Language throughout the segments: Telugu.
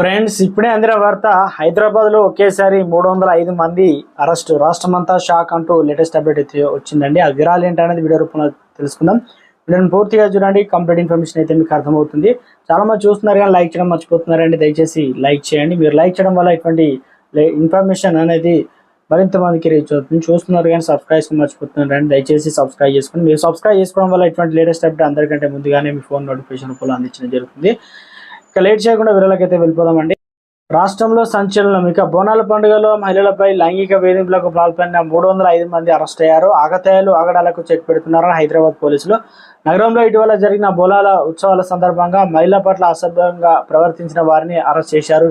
ఫ్రెండ్స్ ఇప్పుడే అందిన వార్త హైదరాబాద్లో ఒకేసారి మూడు వందల ఐదు మంది అరెస్ట్. రాష్ట్రమంతా షాక్ అంటూ లేటెస్ట్ అప్డేట్ అయితే వచ్చిందండి. ఆ వివరాలు ఏంటనేది వీడియో రూపంలో తెలుసుకుందాం. వీడియోని పూర్తిగా చూడండి. కంప్లీట్ ఇన్ఫర్మేషన్ అయితే మీకు అర్థమవుతుంది. చాలా మంది చూస్తున్నారు కానీ లైక్ చేయడం మర్చిపోతున్నారండి. దయచేసి లైక్ చేయండి. మీరు లైక్ చేయడం వల్ల ఇటువంటి ఇన్ఫర్మేషన్ అనేది మరింత మందికి రీచ్ అవుతుంది. చూస్తున్నారు కానీ సబ్స్క్రైబ్ మర్చిపోతున్నారండి. దయచేసి సబ్స్క్రైబ్ చేసుకోండి మీరు సబ్స్క్రైబ్ చేసుకోవడం వల్ల ఇటువంటి లేటెస్ట్ అప్డేట్ అందరికంటే ముందుగానే మీ ఫోన్ నోటిఫికేషన్ కూడా అందించడం జరుగుతుంది. ఇక లేట్ చేయకుండా వివరాలకైతే వెళ్ళిపోదామండి. రాష్ట్రంలో సంచలనం. ఇక బోనాల పండుగలో మహిళలపై లైంగిక వేధింపులకు పాల్పడిన మూడు వందల ఐదు మంది అరెస్ట్ అయ్యారు. ఆగతాయాలు ఆగడాలకు చెక్ పెడుతున్నారని హైదరాబాద్ పోలీసులు. నగరంలో ఇటీవల జరిగిన బోనాల ఉత్సవాల సందర్భంగా మహిళల పట్ల అసభ్యంగా ప్రవర్తించిన వారిని అరెస్ట్ చేశారు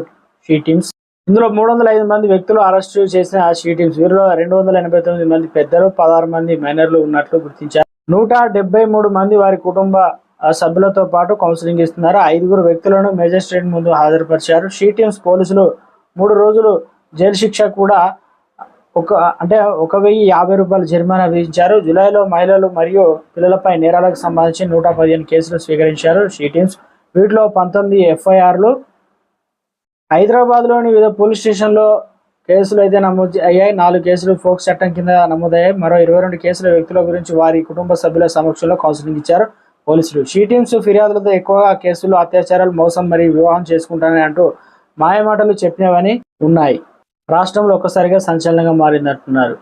షీ టీమ్స్. ఇందులో మూడు వందల ఐదు మంది వ్యక్తులు అరెస్టు చేసిన షీ టీమ్స్ వీరిలో రెండు వందల ఎనభై తొమ్మిది మంది పెద్దలు పదహారు మంది మైనర్లు ఉన్నట్లు గుర్తించారు. నూట డెబ్బై మూడు మంది వారి కుటుంబ సభ్యులతో పాటు కౌన్సిలింగ్ ఇస్తున్నారు. ఐదుగురు వ్యక్తులను మేజిస్ట్రేట్ ముందు హాజరుపరిచారు. షీ టీమ్స్ పోలీసులు మూడు రోజులు జైలు శిక్ష కూడా ఒక అంటే ఒక వెయ్యి యాభై రూపాయల జరిమానా విధించారు. జూలైలో మహిళలు మరియు పిల్లలపై నేరాలకు సంబంధించి నూట పదిహేను కేసులు స్వీకరించారు షీ టీమ్స్. వీటిలో పంతొమ్మిది ఎఫ్ఐఆర్లు. హైదరాబాద్లోని వివిధ పోలీస్ స్టేషన్లో కేసులు అయితే నమోదు అయ్యాయి. నాలుగు కేసులు ఫోక్స్ చట్టం కింద నమోదయ్యాయి. మరో ఇరవై రెండు కేసుల వ్యక్తుల గురించి వారి కుటుంబ సభ్యుల సమక్షంలో కౌన్సిలింగ్ ఇచ్చారు. పోలీసులు. షీటీమ్స్ ఫిర్యాదులతో ఎక్కువగా కేసులు అత్యాచారాలు మోసం మరియు వివాహం చేసుకుంటానని అంటూ మాయమాటలు చెప్పినవని ఉన్నాయి. రాష్ట్రంలో ఒక్కసారిగా సంచలనంగా మారిందంటున్నారు